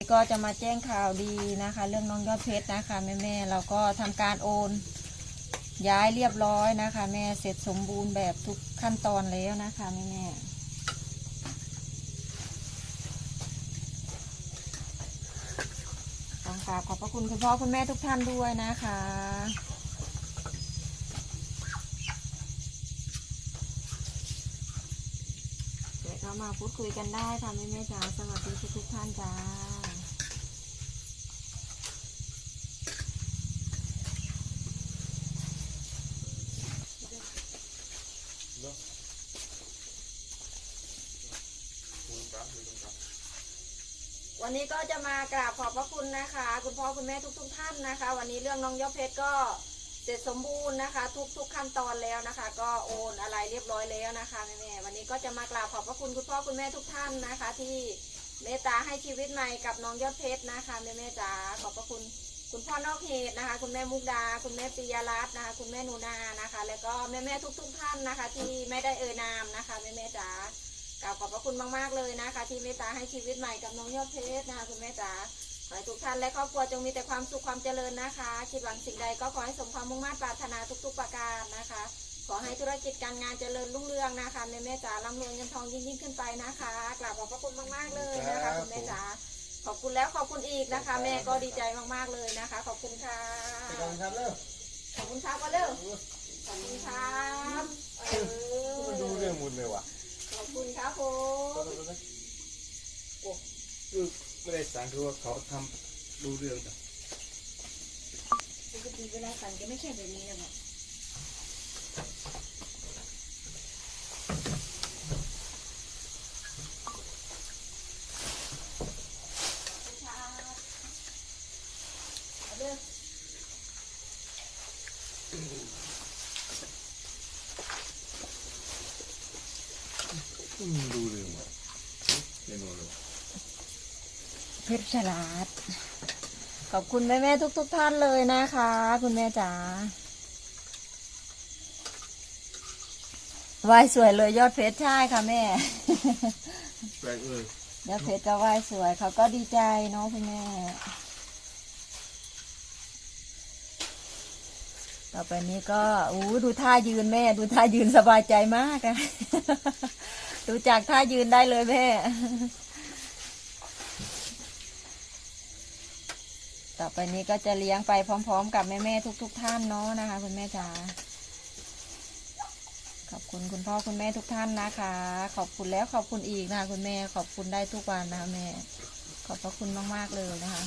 ก็จะมาแจ้งข่าวดีนะคะ เรื่องน้องยอดเพชรนะคะแม่แม่เราก็ทำการโอน ย้ายเรียบร้อยนะคะ แม่เสร็จสมบูรณ์แบบทุกขั้นตอนแล้วนะคะแม่แม่ต้องกราบขอบพระคุณคุณพ่อคุณแม่ทุกท่านด้วยนะคะเดี๋ยวเรามาพูดคุยกันได้ค่ะแม่แม่จ๋าสวัสดีทุกท่านจ้า วันนี้ก็จะมากราบขอบพระคุณนะคะ คุณพ่อคุณแม่ทุกๆท่านนะคะ วันนี้เรื่องน้องยอดเพชรก็เสร็จสมบูรณ์นะคะ ทุกๆขั้นตอนแล้วนะคะ ก็โอนอะไรเรียบร้อยแล้วนะคะแม่ๆวันนี้ก็จะมากราบขอบพระคุณคุณพ่อคุณแม่ทุกท่านนะคะ ที่เมตตาให้ชีวิตใหม่กับน้องยอดเพชรนะคะแม่ๆจ๋าขอบพระคุณ คุณพ่อนอกเหตุนะคะ คุณแม่มุกดา คุณแม่ปิยรัตน์นะคะ คุณแม่นูนานะคะ แล้วก็แม่ๆทุก ๆ ท่านนะคะ ที่ไม่ได้เอ่ยนามนะคะแม่ๆจ๋า กราบขอบพระคุณมากๆเลยนะคะ ที่เมตตาให้ชีวิตใหม่กับน้องยอดเพชรนะคะคุณแม่จ๋าขอให้ทุกท่านและครอบครัวจงมีแต่ความสุขความเจริญนะคะ คิดหวังสิ่งใดก็ขอให้สมความมุ่งมั่นปรารถนาทุก ๆ ประการนะคะ ขอให้ธุรกิจการงานเจริญรุ่งเรืองนะคะแม่แม่จ๋าร่ำรวยเงินทองยิ่งยิ่งขึ้นไปนะคะกราบขอบพระคุณมากๆเลยนะคะคุณแม่จ๋าขอบคุณแล้วขอบคุณอีกนะคะ แม่ก็ดีใจมากๆเลยนะคะ ขอบคุณค่ะไปก่อนครับเริ่มขอบคุณครับก็เร็วขอบคุณครับเอมันดูเรื่องหมดเลยว่ะขอบ คุณครับผมคือไม่ได้สั่งคือว่าเขาทำดูเรื่องแต่ปกติเวลาสั่งจะไม่ใช่แบบนี้นะหรอกเอาเด้อ มัน ดูเรื่องว่ะเมนูเลยเพชรฉลาด ขอบคุณแม่แม่ๆทุกๆท่านเลยนะคะ คุณแม่จ๋าไหวายสวยเลยยอดเพชรใช่ค่ะแม่แปลกเลยยอดเพชรก็ไหวายสวยเขาก็ดีใจเนาะคุณแม่ ต่อไปนี้ก็อู้ดูท่ายืนแม่ ดูท่ายืนสบายใจมากอะดูจากท่ายืนได้เลยแม่ ต่อไปนี้ก็จะเลี้ยงไปพร้อม ๆ กับแม่ๆทุกๆท่านเนาะนะคะ คุณแม่จ๋าขอบคุณคุณพ่อคุณแม่ทุกท่านนะคะ ขอบคุณแล้วขอบคุณอีกนะคะคุณแม่ขอบคุณได้ทุกวันนะคะแม่ ขอบพระคุณมากๆเลยนะคะ